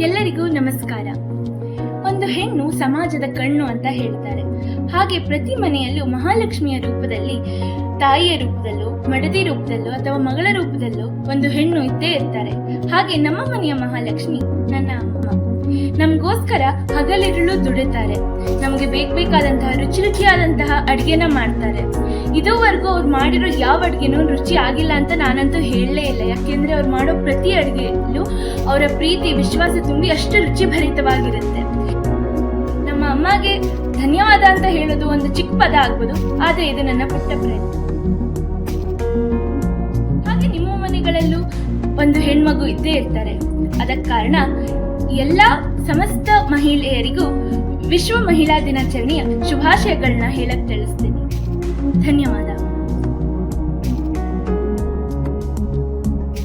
ಎಲ್ಲರಿಗೂ ನಮಸ್ಕಾರ. ಒಂದು ಹೆಣ್ಣು ಸಮಾಜದ ಕಣ್ಣು ಅಂತ ಹೇಳ್ತಾರೆ. ಹಾಗೆ ಪ್ರತಿ ಮನೆಯಲ್ಲೂ ಮಹಾಲಕ್ಷ್ಮಿಯ ರೂಪದಲ್ಲಿ, ತಾಯಿಯ ರೂಪದಲ್ಲೋ, ಮಡದಿ ರೂಪದಲ್ಲೋ ಅಥವಾ ಮಗಳ ರೂಪದಲ್ಲೋ ಒಂದು ಹೆಣ್ಣು ಇದ್ದೇ ಇರ್ತಾರೆ. ಹಾಗೆ ನಮ್ಮ ಮನೆಯ ಮಹಾಲಕ್ಷ್ಮಿ ನನ್ನ ಅಮ್ಮ. ನಮಗೋಸ್ಕರ ಹಗಲಿರುಳು ದುಡಿತಾರೆ. ನಮಗೆ ಬೇಕು ಬೇಕಾದಂತಹ ರುಚಿ ರುಚಿಯಾದಂತಹ ಅಡುಗೆನ ಮಾಡ್ತಾರೆ. ಇದುವರೆಗೂ ಅವ್ರು ಮಾಡಿರೋ ಯಾವ ಅಡುಗೆನೂ ರುಚಿ ಆಗಿಲ್ಲ ಅಂತ ನಾನಂತೂ ಹೇಳಲೇ ಇಲ್ಲ. ಯಾಕೆಂದ್ರೆ ಅವ್ರು ಮಾಡೋ ಪ್ರತಿ ಅಡುಗೆಯಲ್ಲೂ ಅವರ ಪ್ರೀತಿ, ವಿಶ್ವಾಸ ತುಂಬಿ ಅಷ್ಟು ರುಚಿಭರಿತವಾಗಿರುತ್ತೆ. ನಮ್ಮ ಅಮ್ಮಗೆ ಧನ್ಯವಾದ ಅಂತ ಹೇಳೋದು ಒಂದು ಚಿಕ್ಕ ಪದ ಆಗ್ಬೋದು. ಆದರೆ ಇದು ನನ್ನ ಪುಟ್ಟ ಪ್ರಯತ್ನ. ಹಾಗೆ ನಿಮ್ಮ ಮನೆಗಳಲ್ಲೂ ಒಂದು ಹೆಣ್ಮಗು ಇದ್ದೇ ಇರ್ತಾರೆ. ಅದಕ್ಕೆ ಕಾರಣ ಎಲ್ಲ ಸಮಸ್ತ ಮಹಿಳೆಯರಿಗೂ ವಿಶ್ವ ಮಹಿಳಾ ದಿನಾಚರಣೆಯ ಶುಭಾಶಯಗಳನ್ನ ಹೇಳಕ್ ತಿಳಿಸ್ತೀನಿ.